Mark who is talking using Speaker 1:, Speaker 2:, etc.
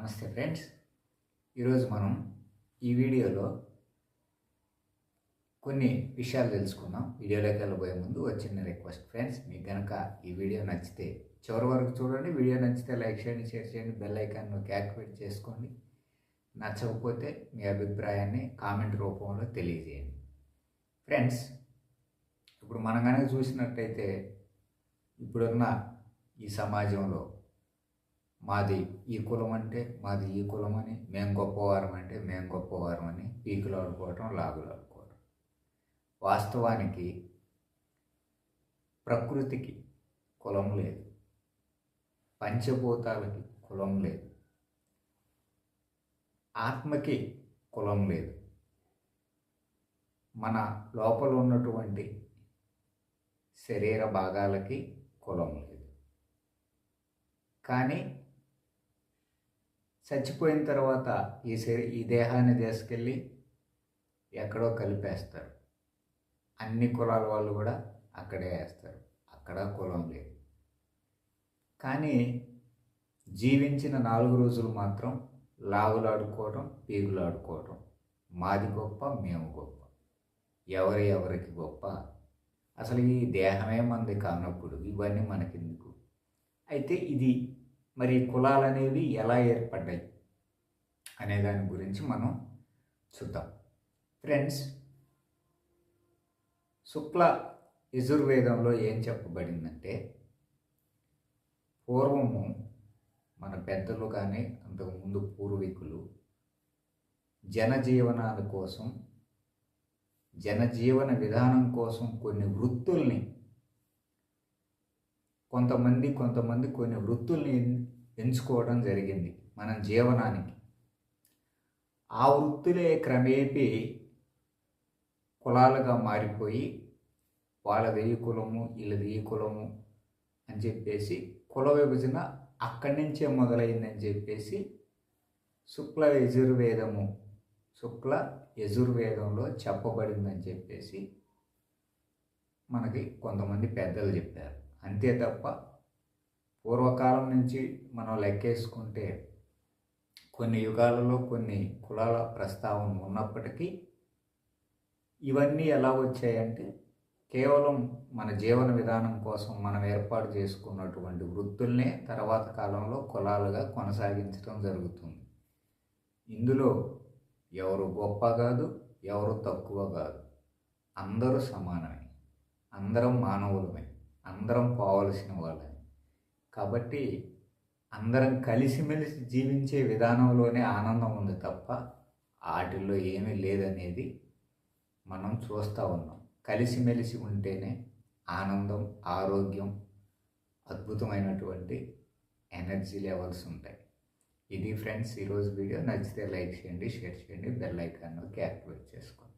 Speaker 1: నమస్తే ఫ్రెండ్స్. ఈరోజు మనం ఈ వీడియోలో కొన్ని విషయాలు తెలుసుకుందాం. వీడియోలోకి వెళ్ళబోయే ముందు వచ్చిన రిక్వెస్ట్ ఫ్రెండ్స్. మీకు కనుక ఈ వీడియో నచ్చితే చివరి వరకు చూడండి. వీడియో నచ్చితే లైక్ చేయండి షేర్ చేయండి బెల్ ఐకాన్ యాక్టివేట్ చేసుకోండి. నచ్చకపోతే మీ అభిప్రాయాన్ని కామెంట్ రూపంలో తెలియజేయండి. ఫ్రెండ్స్ ఇప్పుడు మనం కనుక చూసినట్టయితే ఇప్పుడున్న ఈ సమాజంలో మాది ఈ కులం అంటే మాది ఈ కులం అని మేము గొప్పవారం అంటే మేము గొప్పవారం అని పీకులు ఆడుకోవటం లాగులు ఆడుకోవటం. వాస్తవానికి ప్రకృతికి కులం లేదు. పంచభూతాలకి కులం లేదు. ఆత్మకి కులం లేదు. మన లోపల ఉన్నటువంటి శరీర భాగాలకి కులం లేదు. కానీ చచ్చిపోయిన తర్వాత ఈ శరీ ఈ దేహాన్ని తీసుకెళ్ళి ఎక్కడో కలిపేస్తారు. అన్ని కులాల వాళ్ళు కూడా అక్కడే వేస్తారు. అక్కడ కులం లేదు. కానీ జీవించిన నాలుగు రోజులు మాత్రం లాగులాడుకోవటం పీగులాడుకోవటం మాది గొప్ప మేము గొప్ప. ఎవరి ఎవరికి గొప్ప? అసలు ఈ దేహమే మంది కానప్పుడు ఇవన్నీ మనకెందుకు? అయితే ఇది మరి కులాలనేవి ఎలా ఏర్పడ్డాయి? అనే దాని గురించి మనం చూద్దాం. ఫ్రెండ్స్ శుక్ల యజుర్వేదంలో ఏం చెప్పబడిందంటే పూర్వము మన పెద్దలు కానీ అంతకుముందు పూర్వీకులు జనజీవనాల కోసం జనజీవన విధానం కోసం కొన్ని వృత్తుల్ని కొంతమంది కొంతమంది కొన్ని వృత్తుల్ని ఎంచుకోవడం జరిగింది మన జీవనానికి. ఆ వృత్తులే క్రమేపీ కులాలుగా మారిపోయి వాళ్ళది ఈ కులము వీళ్ళది ఈ కులము అని చెప్పేసి కుల విభజన అక్కడి నుంచే మొదలైందని చెప్పేసి శుక్ల యజుర్వేదము శుక్ల యజుర్వేదంలో చెప్పబడిందని చెప్పేసి మనకి కొంతమంది పెద్దలు చెప్పారు. అంతే తప్ప పూర్వకాలం నుంచి మనం లెక్కేసుకుంటే కొన్ని యుగాలలో కొన్ని కులాల ప్రస్తావన ఉన్నప్పటికీ ఇవన్నీ ఎలా వచ్చాయంటే కేవలం మన జీవన విధానం కోసం మనం ఏర్పాటు చేసుకున్నటువంటి వృత్తుల్నే తర్వాత కాలంలో కులాలుగా కొనసాగించడం జరుగుతుంది. ఇందులో ఎవరు గొప్ప కాదు ఎవరు తక్కువ కాదు. అందరూ సమానమే. అందరం మానవులమే. అందరం పోవలసిన వాళ్ళమే. కాబట్టి అందరం కలిసిమెలిసి జీవించే విధానంలోనే ఆనందం ఉంది తప్ప వాటిల్లో ఏమీ లేదనేది మనం చూస్తూ ఉన్నాం. కలిసిమెలిసి ఉంటేనే ఆనందం ఆరోగ్యం అద్భుతమైనటువంటి ఎనర్జీ లెవెల్స్ ఉంటాయి. ఇది ఫ్రెండ్స్ ఈరోజు వీడియో నచ్చితే లైక్ చేయండి షేర్ చేయండి బెల్ ఐకాన్ యాక్టివేట్ చేసుకోండి.